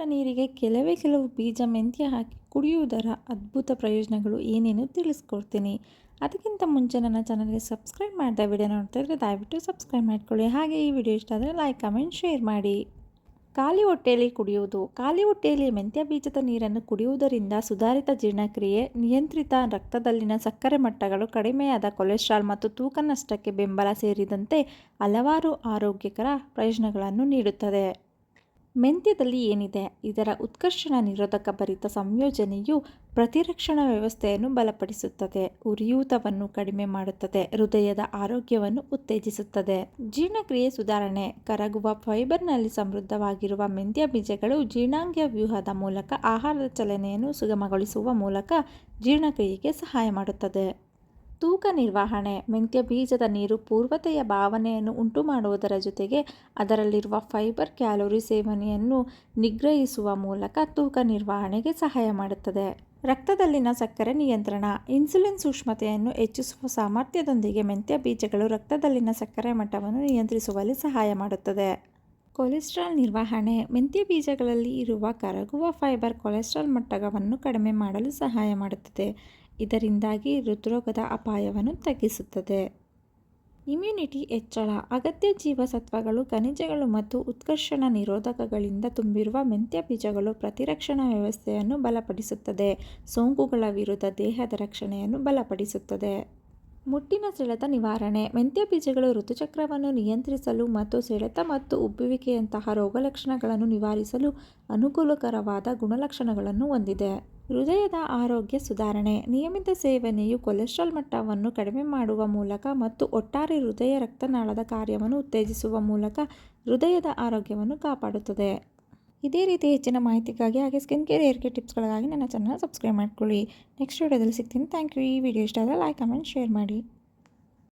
ಲೋಟ ನೀರಿಗೆ ಕೆಲವೇ ಕೆಲವು ಬೀಜ ಮೆಂತ್ಯ ಹಾಕಿ ಕುಡಿಯುವುದರ ಅದ್ಭುತ ಪ್ರಯೋಜನಗಳು ಏನೇನು ತಿಳಿಸ್ಕೊಡ್ತೀನಿ. ಅದಕ್ಕಿಂತ ಮುಂಚೆ ನನ್ನ ಚಾನಲ್ಗೆ ಸಬ್ಸ್ಕ್ರೈಬ್ ಮಾಡಿದ ವಿಡಿಯೋ ನೋಡ್ತಾ ಇದ್ದರೆ ದಯವಿಟ್ಟು ಸಬ್ಸ್ಕ್ರೈಬ್ ಮಾಡ್ಕೊಳ್ಳಿ. ಹಾಗೆ ಈ ವಿಡಿಯೋ ಇಷ್ಟ ಆದರೆ ಲೈಕ್ ಕಮೆಂಟ್ ಶೇರ್ ಮಾಡಿ. ಖಾಲಿ ಹೊಟ್ಟೆಯಲ್ಲಿ ಕುಡಿಯುವುದು. ಖಾಲಿ ಹೊಟ್ಟೆಯಲ್ಲಿ ಮೆಂತ್ಯ ಬೀಜದ ನೀರನ್ನು ಕುಡಿಯುವುದರಿಂದ ಸುಧಾರಿತ ಜೀರ್ಣಕ್ರಿಯೆ, ನಿಯಂತ್ರಿತ ರಕ್ತದಲ್ಲಿನ ಸಕ್ಕರೆ ಮಟ್ಟಗಳು ಕಡಿಮೆಯಾದ ಕೊಲೆಸ್ಟ್ರಾಲ್ ಮತ್ತು ತೂಕ ನಷ್ಟಕ್ಕೆ ಬೆಂಬಲ ಸೇರಿದಂತೆ ಹಲವಾರು ಆರೋಗ್ಯಕರ ಪ್ರಯೋಜನಗಳನ್ನು ನೀಡುತ್ತದೆ. ಮೆಂತ್ಯದಲ್ಲಿ ಏನಿದೆ? ಇದರ ಉತ್ಕರ್ಷಣ ನಿರೋಧಕ ಭರಿತ ಸಂಯೋಜನೆಯು ಪ್ರತಿರಕ್ಷಣಾ ವ್ಯವಸ್ಥೆಯನ್ನು ಬಲಪಡಿಸುತ್ತದೆ, ಉರಿಯೂತವನ್ನು ಕಡಿಮೆ ಮಾಡುತ್ತದೆ, ಹೃದಯದ ಆರೋಗ್ಯವನ್ನು ಉತ್ತೇಜಿಸುತ್ತದೆ. ಜೀರ್ಣಕ್ರಿಯೆ ಸುಧಾರಣೆ, ಕರಗುವ ಫೈಬರ್ನಲ್ಲಿ ಸಮೃದ್ಧವಾಗಿರುವ ಮೆಂತ್ಯ ಬೀಜಗಳು ಜೀರ್ಣಾಂಗ ವ್ಯೂಹದ ಮೂಲಕ ಆಹಾರದ ಚಲನೆಯನ್ನು ಸುಗಮಗೊಳಿಸುವ ಮೂಲಕ ಜೀರ್ಣಕ್ರಿಯೆಗೆ ಸಹಾಯ ಮಾಡುತ್ತದೆ. ತೂಕ ನಿರ್ವಹಣೆ, ಮೆಂತ್ಯ ಬೀಜದ ನೀರು ಪೂರ್ವತೆಯ ಭಾವನೆಯನ್ನು ಉಂಟು ಮಾಡುವುದರ ಜೊತೆಗೆ ಅದರಲ್ಲಿರುವ ಫೈಬರ್ ಕ್ಯಾಲೋರಿ ಸೇವನೆಯನ್ನು ನಿಗ್ರಹಿಸುವ ಮೂಲಕ ತೂಕ ನಿರ್ವಹಣೆಗೆ ಸಹಾಯ ಮಾಡುತ್ತದೆ. ರಕ್ತದಲ್ಲಿನ ಸಕ್ಕರೆ ನಿಯಂತ್ರಣ, ಇನ್ಸುಲಿನ್ ಸೂಕ್ಷ್ಮತೆಯನ್ನು ಹೆಚ್ಚಿಸುವ ಸಾಮರ್ಥ್ಯದೊಂದಿಗೆ ಮೆಂತ್ಯ ಬೀಜಗಳು ರಕ್ತದಲ್ಲಿನ ಸಕ್ಕರೆ ಮಟ್ಟವನ್ನು ನಿಯಂತ್ರಿಸುವಲ್ಲಿ ಸಹಾಯ ಮಾಡುತ್ತದೆ. ಕೊಲೆಸ್ಟ್ರಾಲ್ ನಿರ್ವಹಣೆ, ಮೆಂತ್ಯ ಬೀಜಗಳಲ್ಲಿ ಇರುವ ಕರಗುವ ಫೈಬರ್ ಕೊಲೆಸ್ಟ್ರಾಲ್ ಮಟ್ಟವನ್ನು ಕಡಿಮೆ ಮಾಡಲು ಸಹಾಯ ಮಾಡುತ್ತದೆ. ಇದರಿಂದಾಗಿ ಹೃದ್ರೋಗದ ಅಪಾಯವನ್ನು ತಗ್ಗಿಸುತ್ತದೆ. ಇಮ್ಯುನಿಟಿ ಹೆಚ್ಚಳ, ಅಗತ್ಯ ಜೀವಸತ್ವಗಳು, ಖನಿಜಗಳು ಮತ್ತು ಉತ್ಕರ್ಷಣ ನಿರೋಧಕಗಳಿಂದ ತುಂಬಿರುವ ಮೆಂತ್ಯ ಬೀಜಗಳು ಪ್ರತಿರಕ್ಷಣಾ ವ್ಯವಸ್ಥೆಯನ್ನು ಬಲಪಡಿಸುತ್ತದೆ. ಸೋಂಕುಗಳ ವಿರುದ್ಧ ದೇಹದ ರಕ್ಷಣೆಯನ್ನು ಬಲಪಡಿಸುತ್ತದೆ. ಮುಟ್ಟಿನ ಸೆಳೆತ ನಿವಾರಣೆ, ಮೆಂತ್ಯ ಬೀಜಗಳು ಋತುಚಕ್ರವನ್ನು ನಿಯಂತ್ರಿಸಲು ಮತ್ತು ಸೆಳೆತ ಮತ್ತು ಉಬ್ಬುವಿಕೆಯಂತಹ ರೋಗಲಕ್ಷಣಗಳನ್ನು ನಿವಾರಿಸಲು ಅನುಕೂಲಕರವಾದ ಗುಣಲಕ್ಷಣಗಳನ್ನು ಹೊಂದಿದೆ. ಹೃದಯದ ಆರೋಗ್ಯ ಸುಧಾರಣೆ. ನಿಯಮಿತ ಸೇವನೆಯು ಕೊಲೆಸ್ಟ್ರಾಲ್ ಮಟ್ಟವನ್ನು ಕಡಿಮೆ ಮಾಡುವ ಮೂಲಕ ಮತ್ತು ಒಟ್ಟಾರೆ ಹೃದಯ ರಕ್ತನಾಳದ ಕಾರ್ಯವನ್ನು ಉತ್ತೇಜಿಸುವ ಮೂಲಕ ಹೃದಯದ ಆರೋಗ್ಯವನ್ನು ಕಾಪಾಡುತ್ತದೆ. ಇದೇ ರೀತಿ ಹೆಚ್ಚಿನ ಮಾಹಿತಿಗಾಗಿ ಹಾಗೆ ಸ್ಕಿನ್ ಕೇರ್ ಏರ್ ಕೇರ್ ಟಿಪ್ಸ್ಗಳಿಗಾಗಿ ನನ್ನ ಚಾನಲ್ ಸಬ್ಸ್ಕ್ರೈಬ್ ಮಾಡ್ಕೊಳ್ಳಿ. ನೆಕ್ಸ್ಟ್ ವಿಡಿಯೋದಲ್ಲಿ ಸಿಗ್ತೀನಿ. Thank you. ಈ ವಿಡಿಯೋ ಇಷ್ಟ ಆದರೆ ಲೈಕ್, ಕಮೆಂಟ್, ಶೇರ್ ಮಾಡಿ.